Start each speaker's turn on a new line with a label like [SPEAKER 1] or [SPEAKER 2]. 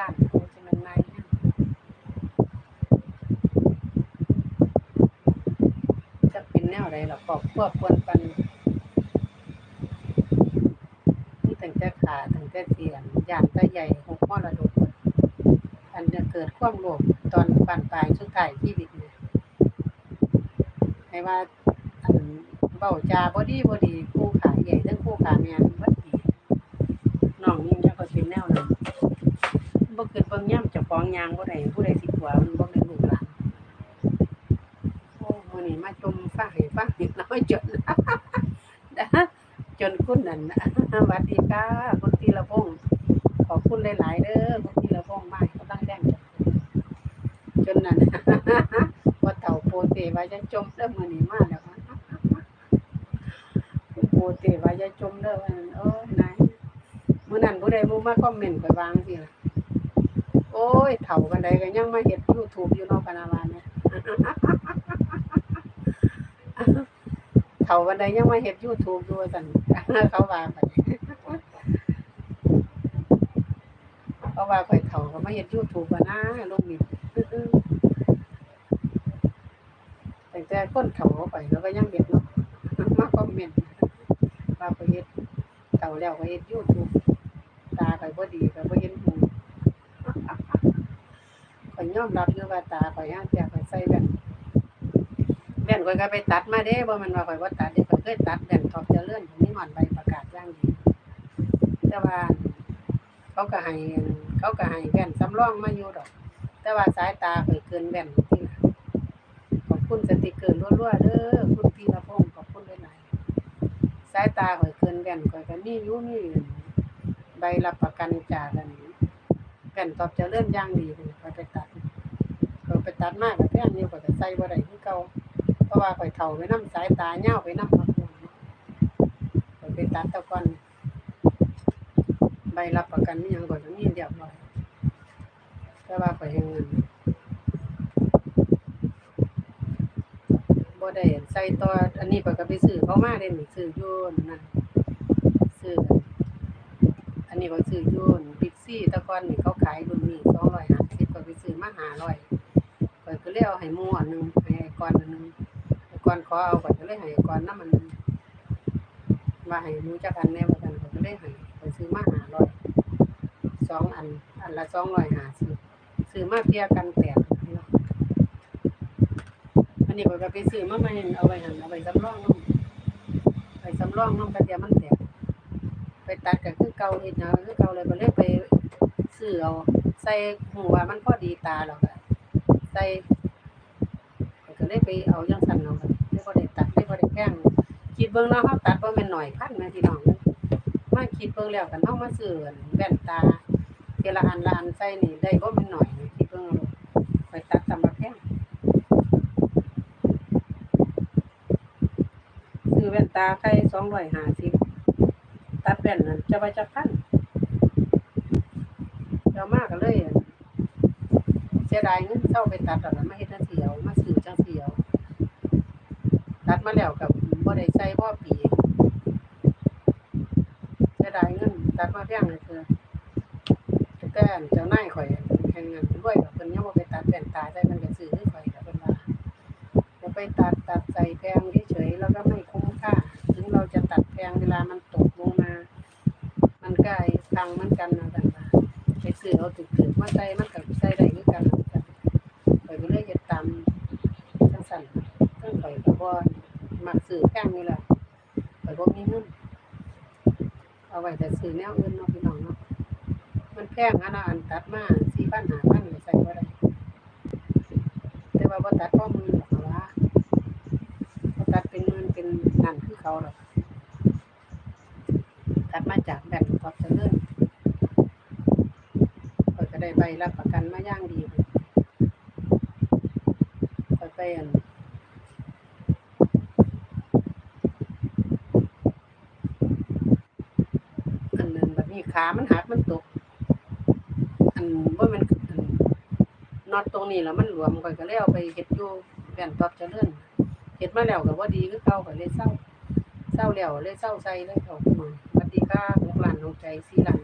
[SPEAKER 1] การโอ้จะมันนายจะเป็นแนวใดหรอครอบครัวควรปันนี่ตั้งแต่ขาตั้งแต่เสียนย่านตาใหญ่หกมระดกอันเกิดความโลภตอนปานปลายสุดท้ายชีวิตเนี่ยให้ว่าอันเบาจาบ่ดีบ่ดีคู่ขาใหญ่ทั้งคู่ขาแม่นบ่ดีน้องนี่ยังก็เป็นแนวนั้น บ่เกิดเบิ่งย่ํเจ้าของยางบ่ได้ผู้ใดสิกว่ามันบ่ได้ลูกหลานโอ้มื้อนี้มาจมฟ้าให้ฟังอีกแล้วจนจนคุณนั่นสวัสดีค่ะคุณธีรพงศ์ขอบคุณหลายๆเด้อคุณธีรพงศ์มาให้กำลังแรงจนนั่นว่าเต่าโปเตว่าจะจมเด้อมื้อนี้มาแล้วโปเตว่าจะจมเด้อว่าซั่นโอ้ยนายมื้อนั้นผู้ใดมูมาคอมเมนต์ไปวางสิล่ะ โอ้ยเฒ่ากันใดก็ยังมาเฮ็ด YouTube อยู่นาะปานาวาเนี่ยเฒ่ากันใดยังมาเฮ็ด YouTube อยู่ว่าซั่นเขาว่าไปเขาว่าข่อยเฒ่าก็มาเฮ็ด YouTube ว่านะลูกนี่แต่แต่คนเฒ่าเขาไปแล้วก็ยังเฮ็ดเนาะมาคอมเมนต์ว่าข่อยเฮ็ดเฒ่าแล้วก็เฮ็ด YouTube ตาข่อดีก็บ่เห็นหู ข่อยยอมรับอยู่ว่าตาข่อยย่างแต่ข่อยใส่แว่นแว่นข่อยก็ไปตัดมาเด้บ่มันว่าข่อยบ่ตัดเด้ข่อยเคยตัดแว่นทอบจะเจริญมีหมอนใบประกาศย่างดีแต่ว่าเขาก็ให้เขาก็ให้แว่นสำรองมาอยู่ดอก แต่ว่าสายตาข่อยเกินแว่นที่ล่ะขอบคุณสติกเกอร์รัวๆเด้อคุณพีรพงขอบคุณหลายๆสายตาข่อยเกินแว่นข่อยก็มีอยู่มีใบรับประกันจากอัน แว่นตอบเริญอย่างดีเลยข่อยไปตัดข่อยไปตัดมากก็แพงอยู่ข่อยก็ใส่บ่ได้คือเก่าเพราะว่าข่อยเฒ่าไปน้ำสายตายาไปน้ำมาพุ่นข่อยไปตัดตะกอนใบรับประกันนี่ยังก่อนมีเรียวบร้อยแต่ว่าข่อยยังนั่นบ่ได้ใส่ต่ออันนี้ข่อยก็ไปซื้อเขามาเด้นี่ซื้ออยู่นั่นซื้อ อันนี้ข่อยซื้อยู่บิ๊กซีแต่ก่อนนี่เขาขายรุ่นนี้250ข่อยไปซื้อมา500ข่อยก็เลยเอาให้มู่อันหนึ่งให้ไอ้กอนหนึ่งไอ้กอนขอเอาข่อยก็เลยให้ไอ้กอนนำมันหนึงว่าให้หนูจักอันแน่ว่าซั่นก็เลยให้ข่อยซื้อมา500สองอัน อันละสองร้อยห้าสิบซื้อมาเพียกันแปดเนาะอันนี้ก็ไปซื้อมาใหม่เอาไว้หั่นเอาไว้สำรองน้ำไปสำรองน้ำกระเทียมมันแตก ไปตัดก็คือเก่าเฮ็ดหยังก็คือเก่าเลยก็เลยไปซื้อเอาใส่หูว่ามันพอดีตาแล้วก็ใส่ก็เลยไปเอาจังซั่นเนาเลยบ่ได้ตัดเลยบ่ได้แก้งคิดเบิ่งนาะเฮาตัดเบ่แม่นหน้อยพันแม่พี่น้องมาคิดเบิ่งแล้วกันเฮามาซื้ออันแว่นตาเทละอันละอันใส่นี่ได้บ่แม่นหน้อยนี่คิดเบิ่งเอาไปตัดตามบักแพงซื้อแว่นตาไข่250ตัดแว่นนั่นจะว่าจะพันเดี๋ยวมาก็เลยเสียดายเงินเซาไปตัดแล้วมาเฮ็ดจังซี่เอามาซื้อจังซี่เอาตัดมาแล้วก็บ่ได้ใส่พอปีเสียดายเงินตัดมาแพงเลยคือแต่อันเจ้านายข่อยแห่งเงินรวยกับเพิ่นยังบ่ไปตัดแว่นตาใส่มันก็ซื้อให้ข่อยกับเพิ่นว่าจะไปตัดตัดใส่แพงเฉยๆแล้วก็ไม่คุ้มค่า ถึงเราจะตัดแพงเวลามันตก ดังเหมือนกันนะจังว่าไปซื้อเอาถูกๆมาใส่มันก็ใส่ได้คือกันข่อยก็เลยเฮ็ดตามจังซั่นเพิ่นข่อยก็บ่มักซื้อแพงนี่แหละข่อยบ่มีเงินเอาไว้แต่ซื้อแนวอื่นเนาะพี่น้องเนาะมันแพงอันนะอันตัดมาสี่พันห้าพันใส่บ่ได้แต่ว่าบ่ตัดพ่อมือหรอกว่าบ่ตัดเป็นหมื่นเป็นนั่นคือเขาหรอกตัดมาจากแบงก์กอบเจริญข้อยก็ได้ใบ รับประกันมาย่างดีข้อยไปอันอันนั้นแบบนี้ขามันหักมันตก อันว่ามันนน็อตตรงนี้แล้วมันหลวมก่อนก็เลยเอาไปเฮ็ดอยู่แผ่นตอบจะเจริญเฮ็ดมาแล้วก็บ่ดีคือเก่าก็เลยเศร้าเศร้าแล้วเลยเศร้าใส่เลยเขามาสวัสดีค่ะลูกหลานน้องใจสี่หลาน